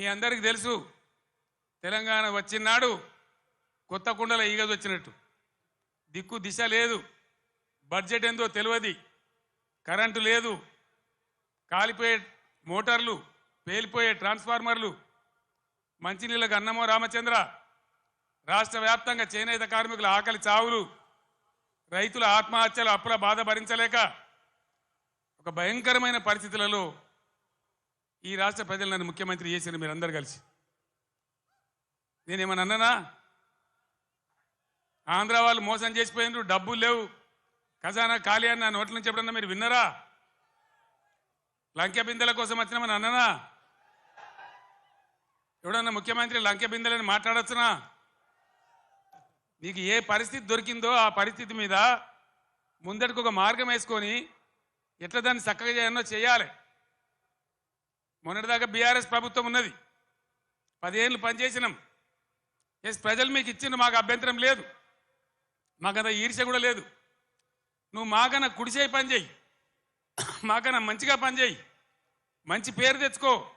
మీ అందరికీ తెలుసు తెలంగాణ వచ్చినాడు కొత్త కుండల ఈగది వచ్చినట్టు. దిక్కు దిశ లేదు బడ్జెట్ ఏందో తెలియదు కరెంటు లేదు కాలిపోయే మోటార్లు పేలిపోయే ట్రాన్స్ఫార్మర్లు మంచినీళ్ళకు అన్నమో రామచంద్ర రాష్ట్ర వ్యాప్తంగా చేనేత కార్మికుల ఆకలి చావులు రైతుల ఆత్మహత్యలు అప్పుల బాధ భరించలేక ఒక భయంకరమైన పరిస్థితులలో ఈ రాష్ట్ర ప్రజలు నన్ను ముఖ్యమంత్రి చేసిన మీరందరూ కలిసి. నేనేమన్నా అన్నానా? ఆంధ్ర వాళ్ళు మోసం చేసిపోయినారు డబ్బులు లేవు. ఖజానా ఖాళీ అని నా నోట్ల నుంచి ఎప్పుడన్నా మీరు విన్నారా? లంకె బిందెల కోసం వచ్చినామని అన్ననా? ఎవడన్నా ముఖ్యమంత్రి లంకె బిందెలని మాట్లాడొచ్చునా? నీకు ఏ పరిస్థితి దొరికిందో ఆ పరిస్థితి మీద ముందటికి ఒక మార్గం వేసుకొని ఎట్లా దాన్ని చక్కగా చేయాలో చేయాలి. మొన్నటిదాకా బీఆర్ఎస్ ప్రభుత్వం ఉన్నది. పదేళ్ళు పనిచేసినాం. ఎస్ ప్రజలు మీకు ఇచ్చిన మాకు అభ్యంతరం లేదు. మాకంత ఈర్ష కూడా లేదు. నువ్వు మాకన్నా కుడిచేయి పనిచేయి మాకన్నా మంచిగా పనిచేయి మంచి పేరు తెచ్చుకో.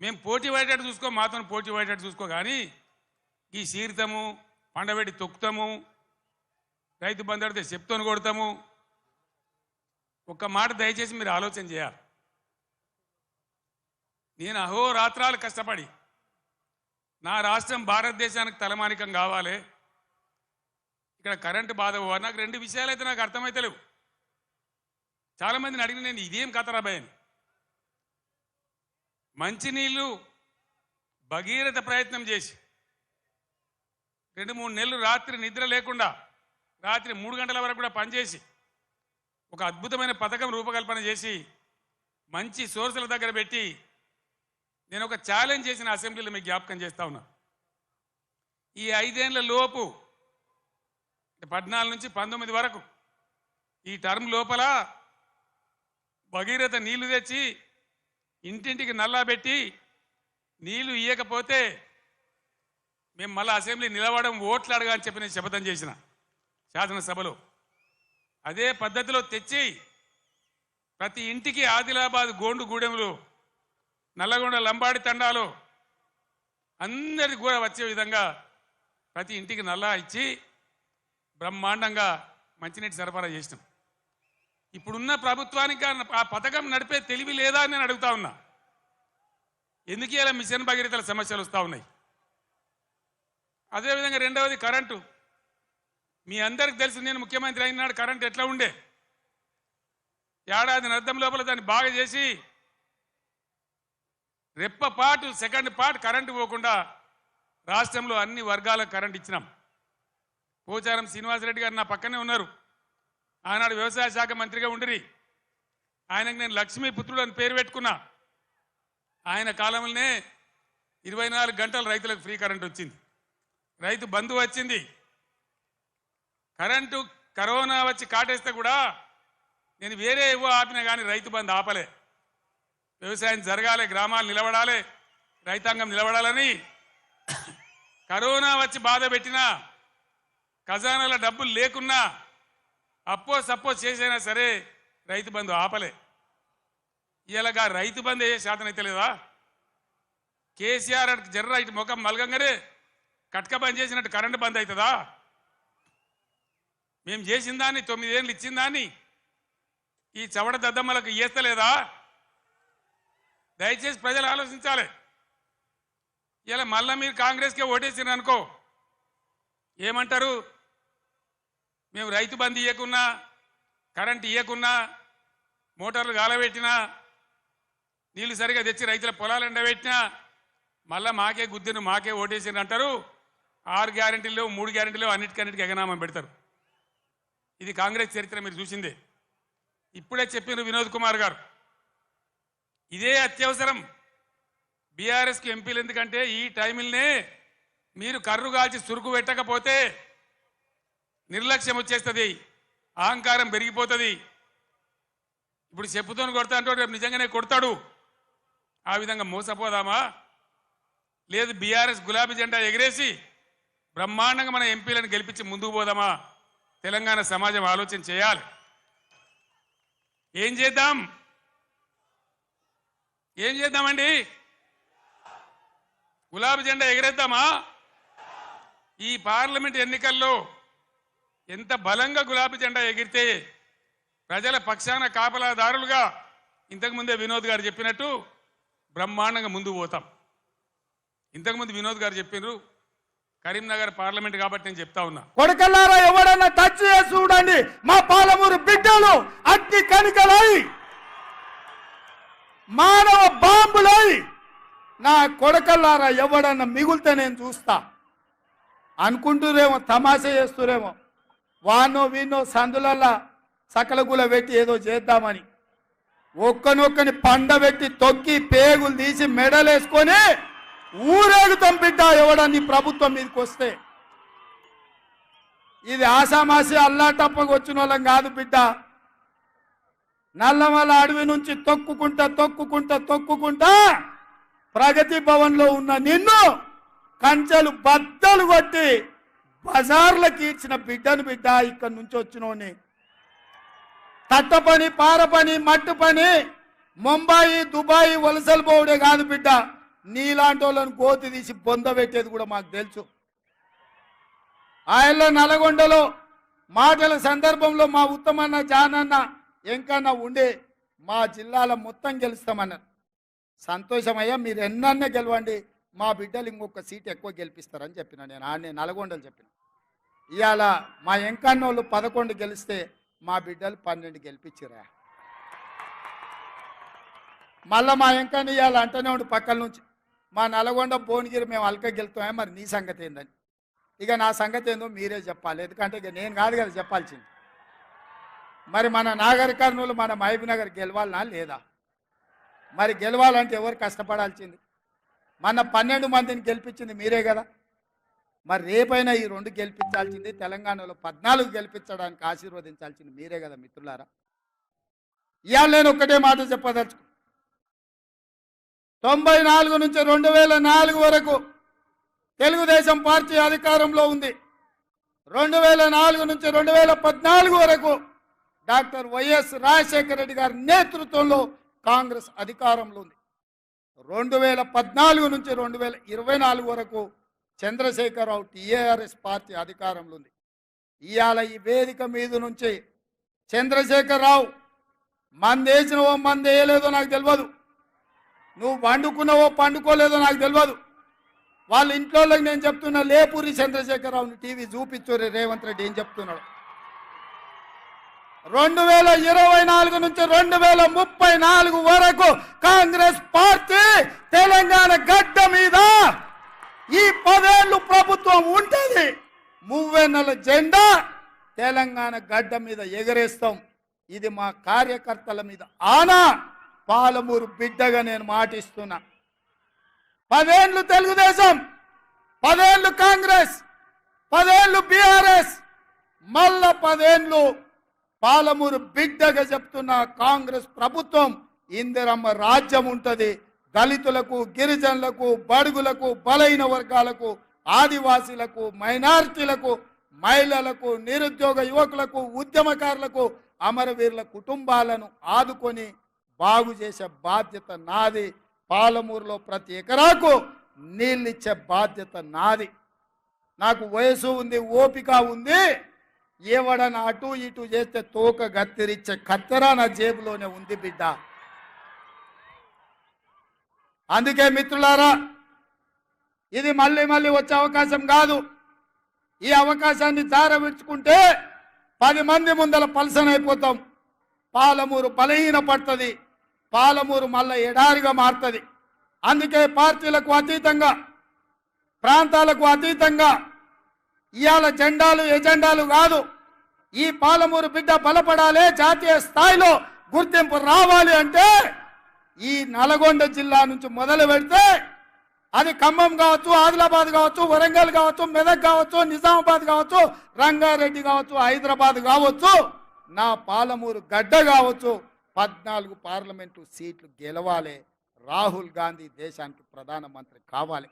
మేము పోటీ పడేటట్టు చూసుకో మాతో పోటీ పడేటట్టు చూసుకో. కానీ ఈ సీరితము పండబెట్టి తొక్కుతాము రైతు బంధు అడితే చెప్తోని కొడతాము. ఒక్క మాట దయచేసి మీరు ఆలోచన చేయాలి. నేను అహోరాత్రాలు కష్టపడి నా రాష్ట్రం భారతదేశానికి తలమానికం కావాలి. ఇక్కడ కరెంటు బాధ నాకు రెండు విషయాలు అయితే నాకు అర్థమైతలేవు లేవు. చాలామందిని అడిగిన నేను ఇదేం కథరా అని. మంచినీళ్ళు భగీరథ ప్రయత్నం చేసి రెండు మూడు నెలలు రాత్రి నిద్ర లేకుండా రాత్రి మూడు గంటల వరకు కూడా పనిచేసి ఒక అద్భుతమైన పథకం రూపకల్పన చేసి మంచి సోర్సుల దగ్గర పెట్టి నేను ఒక ఛాలెంజ్ చేసిన అసెంబ్లీలో మీకు జ్ఞాపకం చేస్తా ఉన్నా. ఈ ఐదేళ్ళ లోపు పద్నాలుగు నుంచి పంతొమ్మిది వరకు ఈ టర్మ్ లోపల భగీరథ నీళ్ళు తెచ్చి ఇంటింటికి నల్లా పెట్టి నీళ్ళు ఇయ్యకపోతే మేము మళ్ళీ అసెంబ్లీ నిలవడం ఓట్లు అడగా అని చెప్పి నేను శపథం చేసిన శాసనసభలో. అదే పద్ధతిలో తెచ్చి ప్రతి ఇంటికి ఆదిలాబాద్ గోండు గూడెంలో నల్లగొండ లంబాడి తండాలు అందరికి కూడా వచ్చే విధంగా ప్రతి ఇంటికి నల్లా ఇచ్చి బ్రహ్మాండంగా మంచినీటి సరఫరా చేసినాం. ఇప్పుడున్న ప్రభుత్వానికి ఆ- ఆ పథకం నడిపే తెలివి లేదా అని నేను అడుగుతా ఉన్నా. ఎందుకు ఇలా మిషన్ భగీరథల సమస్యలు వస్తూ ఉన్నాయి? అదేవిధంగా రెండవది కరెంటు. మీ అందరికి తెలుసు నేను ముఖ్యమంత్రి అయినాడు కరెంట్ ఎట్లా ఉండే? ఏడాది అర్థం లోపల దాన్ని బాగా చేసి రెప్ప పాటు సెకండ్ పార్ట్ కరెంటు పోకుండా రాష్ట్రంలో అన్ని వర్గాలకు కరెంట్ ఇచ్చినాం. పోచారం శ్రీనివాసరెడ్డి గారు నా పక్కనే ఉన్నారు. ఆనాడు వ్యవసాయ శాఖ మంత్రిగా ఉండిరి. ఆయనకు నేను లక్ష్మీ పుత్రుడు అని పేరు పెట్టుకున్నా. ఆయన కాలంలోనే ఇరవై నాలుగు గంటలు రైతులకు ఫ్రీ కరెంట్ వచ్చింది. రైతు బంధు వచ్చింది. కరెంటు కరోనా వచ్చి కాటేస్తే కూడా నేను వేరే ఏవో ఆపినా కానీ రైతు బంధు ఆపలే. వ్యవసాయం జరగాలి గ్రామాలు నిలబడాలి రైతాంగం నిలబడాలని కరోనా వచ్చి బాధ పెట్టినా ఖజానాల డబ్బులు లేకున్నా అప్పో సపోజ్ చేసైనా సరే రైతు బంధు ఆపలే. ఇలాగా రైతు బంధు ఏ శాతం అయితే లేదా? కేసీఆర్ అటు జర్ర ఇటు ముఖం మలగంగానే కట్క బంద్ చేసినట్టు కరెంటు బంద్ అవుతుందా మేము చేసిన దాన్ని తొమ్మిదేళ్ళు ఇచ్చిన దాన్ని ఈ చవడ దద్దమ్మలకు ఇస్తలేదా దయచేసి ప్రజలు ఆలోచించాలి. ఇలా మళ్ళా మీరు కాంగ్రెస్కే ఓటేసిన అనుకో. ఏమంటారు? మేము రైతు బంద్ ఇవ్వకున్నా కరెంట్ ఇవ్వకున్నా మోటార్లు గాలబెట్టినా నీళ్ళు సరిగా తెచ్చి రైతుల పొలాలు ఎండబెట్టినా మళ్ళా మాకే గుద్దిను మాకే ఓటేసిన అంటారు. ఆరు గ్యారెంటీలు మూడు గ్యారెంటీలు అన్నిటికన్నిటికి ఎగనామం పెడతారు. ఇది కాంగ్రెస్ చరిత్ర మీరు చూసిందే. ఇప్పుడే చెప్పిన వినోద్ కుమార్ గారు. ఇదే అత్యవసరం. బీఆర్ఎస్కి ఎంపీలు ఎందుకంటే ఈ టైంలనే మీరు కర్రు కాల్చి సురుకు పెట్టకపోతే నిర్లక్ష్యం వచ్చేస్తుంది. అహంకారం పెరిగిపోతుంది. ఇప్పుడు చెప్పుతోని కొడతా అంటే రేపు నిజంగానే కొడతాడు. ఆ విధంగా మోసపోదామా? లేదు బీఆర్ఎస్ గులాబీ జెండా ఎగిరేసి బ్రహ్మాండంగా మన ఎంపీలను గెలిపించి ముందుకు పోదామా? తెలంగాణ సమాజం ఆలోచన చేయాలి. ఏం చేద్దాం? ఏం చేద్దామండి? గులాబీ జెండా ఎగరేద్దామా? ఈ పార్లమెంట్ ఎన్నికల్లో ఎంత బలంగా గులాబీ జెండా ఎగిరితే ప్రజల పక్షాన కాపలాదారులుగా ఇంతకుముందే వినోద్ గారు చెప్పినట్టు బ్రహ్మాండంగా ముందుకు పోతాం. ఇంతకుముందు వినోద్ గారు చెప్పినారు కరీంనగర్ పార్లమెంట్ కాబట్టి నేను చెప్తా ఉన్నా. కొడకల్లారా ఎవడన్నా టచ్ చేసి చూడండి మా పాలమూరు బిడ్డలు అగ్ని కనికలై మానవ బాంబులై నా కొడకల్లారా ఎవడన్నా మిగులుతే నేను చూస్తా. అనుకుంటురేమో తమాషా చేస్తురేమో వానో వీనో సందులల్లా సకలగుల పెట్టి ఏదో చేద్దామని. ఒక్కనొక్కని పండబెట్టి తొక్కి పేగులు తీసి మెడలేసుకొని ఊరేగుతాం బిడ్డ ఎవడని ప్రభుత్వం మీదకి వస్తే. ఇది ఆసామాసి అల్లాటప్పకు వచ్చిన వాళ్ళం కాదు బిడ్డ. నల్లమల అడవి నుంచి తొక్కుకుంటా తొక్కుకుంటా తొక్కుకుంటా ప్రగతి భవన్లో ఉన్న నిన్ను కంచెలు బద్దలు కొట్టి బజార్లకి ఇచ్చిన బిడ్డను బిడ్డ ఇక్కడి నుంచి వచ్చినోని. తట్ట పని పార పని మట్టు పని ముంబాయి దుబాయ్ వలసలు పోవడే కాదు బిడ్డ. నీలాంటి వాళ్ళని గోతి తీసి బొంద పెట్టేది కూడా మాకు తెలుసు. ఆయనలో నల్గొండలో మాటల సందర్భంలో మా ఉత్తమన్న జానన్న ఎంకన్నా ఉండే మా జిల్లాలో మొత్తం గెలుస్తామన్నారు. సంతోషమయ్యా మీరు ఎన్నన్నే గెలవండి మా బిడ్డలు ఇంకొక సీట్ ఎక్కువ గెలిపిస్తారని చెప్పిన. నేను ఆడనే నల్గొండలు చెప్పిన. ఇవాళ మా ఎంకన్నోళ్ళు పదకొండు గెలిస్తే మా బిడ్డలు పన్నెండు గెలిపించిరా మళ్ళా మా ఎంకన్న ఇవాళ అంటనే ఉండు పక్కల నుంచి. మా నల్గొండ భువనగిరి మేము అల్క గెలుతామే మరి నీ సంగతి ఏందని. ఇక నా సంగతి ఏందో మీరే చెప్పాలి. ఎందుకంటే ఇక నేను కాదు కదా చెప్పాల్సింది. మరి మన నాగర్ కర్నూలు మన మహబూబ్ నగర్ గెలవాలనా లేదా? మరి గెలవాలంటే ఎవరు కష్టపడాల్సింది? మన పన్నెండు మందిని గెలిపించింది మీరే కదా. మరి రేపైనా ఈ రెండు గెలిపించాల్సింది తెలంగాణలో పద్నాలుగు గెలిపించడానికి ఆశీర్వదించాల్సింది మీరే కదా మిత్రులారా. ఇవాళ నేను ఒక్కటే మాట చెప్పదలుచుకు తొంభై నాలుగు నుంచి రెండు వేల నాలుగు వరకు తెలుగుదేశం పార్టీ అధికారంలో ఉంది. రెండు వేల నాలుగు నుంచి రెండు వేల పద్నాలుగు వరకు డాక్టర్ వైఎస్ రాజశేఖర రెడ్డి గారి నేతృత్వంలో కాంగ్రెస్ అధికారంలో ఉంది. రెండు వేల పద్నాలుగు నుంచి రెండు వేల ఇరవై నాలుగు వరకు చంద్రశేఖరరావు టీఆర్ఎస్ పార్టీ అధికారంలో ఉంది. ఇవాళ ఈ వేదిక మీద నుంచి చంద్రశేఖరరావు మందేసినవో మంది వేయలేదో నాకు తెలియదు నువ్వు పండుకున్నావో పండుకోలేదో నాకు తెలియదు వాళ్ళ ఇంట్లో నేను చెప్తున్నా లేపూరి చంద్రశేఖరరావుని టీవీ చూపించు రేవంత్ రెడ్డి ఏం చెప్తున్నాడు? రెండు వేల ఇరవై నాలుగు నుంచి రెండు వేల ముప్పై నాలుగు వరకు కాంగ్రెస్ పార్టీ తెలంగాణ గడ్డ మీద ఈ పదేళ్ళు ప్రభుత్వం ఉంటుంది. మువ్వెన్నెల జెండా తెలంగాణ గడ్డ మీద ఎగరేస్తాం. ఇది మా కార్యకర్తల మీద ఆనా పాలమూరు బిడ్డగా నేను మాటిస్తున్నా. పదేళ్ళు తెలుగుదేశం పదేళ్ళు కాంగ్రెస్ పదేళ్ళు బీఆర్ఎస్ మళ్ళా పదేళ్ళు పాలమూరు బిడ్డగా చెప్తున్న కాంగ్రెస్ ప్రభుత్వం ఇందిరమ్మ రాజ్యం ఉంటుంది. దళితులకు గిరిజనులకు బడుగులకు బలైన వర్గాలకు ఆదివాసీలకు మైనార్టీలకు మహిళలకు నిరుద్యోగ యువకులకు ఉద్యమకారులకు అమరవీరుల కుటుంబాలను ఆదుకొని బాగు చేసే బాధ్యత నాది. పాలమూరులో ప్రతి ఎకరాకు నీళ్ళిచ్చే బాధ్యత నాది. నాకు వయసు ఉంది ఓపిక ఉంది. ఏవడన అటు ఇటు చేస్తే తోక గత్తిరిచ్చే కత్తెర నా జేబులోనే ఉంది బిడ్డ. అందుకే మిత్రులారా ఇది మళ్ళీ మళ్ళీ వచ్చే అవకాశం కాదు. ఈ అవకాశాన్ని జారవిడ్చుకుంటే పది మంది ముందల పలసన అయిపోతాం. పాలమూరు బలహీన పడుతుంది. పాలమూరు మళ్ళీ ఎడారిగా మారుతుంది. అందుకే పార్టీలకు అతీతంగా ప్రాంతాలకు అతీతంగా ఇవాళ జెండాలు ఎజెండాలు కాదు. ఈ పాలమూరు బిడ్డ బలపడాలి జాతీయ స్థాయిలో గుర్తింపు రావాలి అంటే ఈ నల్గొండ జిల్లా నుంచి మొదలు పెడితే అది ఖమ్మం కావచ్చు ఆదిలాబాద్ కావచ్చు వరంగల్ కావచ్చు మెదక్ కావచ్చు నిజామాబాద్ కావచ్చు రంగారెడ్డి కావచ్చు హైదరాబాద్ కావచ్చు నా పాలమూరు గడ్డ కావచ్చు. పద్నాలుగు పార్లమెంటు సీట్లు గెలవాలి. రాహుల్ గాంధీ దేశానికి ప్రధానమంత్రి కావాలి.